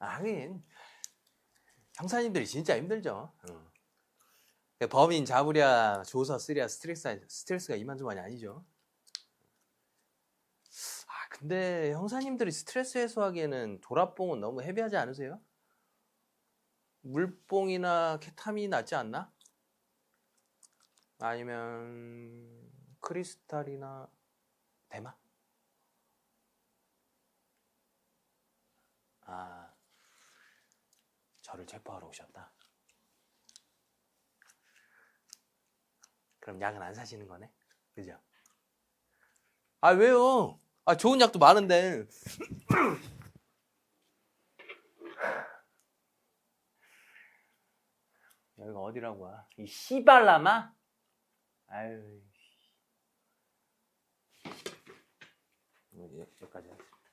아, 하긴 형사님들이 진짜 힘들죠. 어. 범인 잡으랴 조사 쓰랴 스트레스 스트레스가 이만저만이 아니죠. 아 근데 형사님들이 스트레스 해소하기에는 도라뽕은 너무 헤비하지 않으세요? 물뽕이나 케타민이 낫지 않나? 아니면 크리스탈이나 대마? 저를 체포하러 오셨다. 그럼 약은 안 사시는 거네? 그죠? 아, 왜요? 아, 좋은 약도 많은데. 여기가 어디라고 와? 이 씨발라마? 아유. 씨. 뭐, 여- 여기까지 하겠습니다.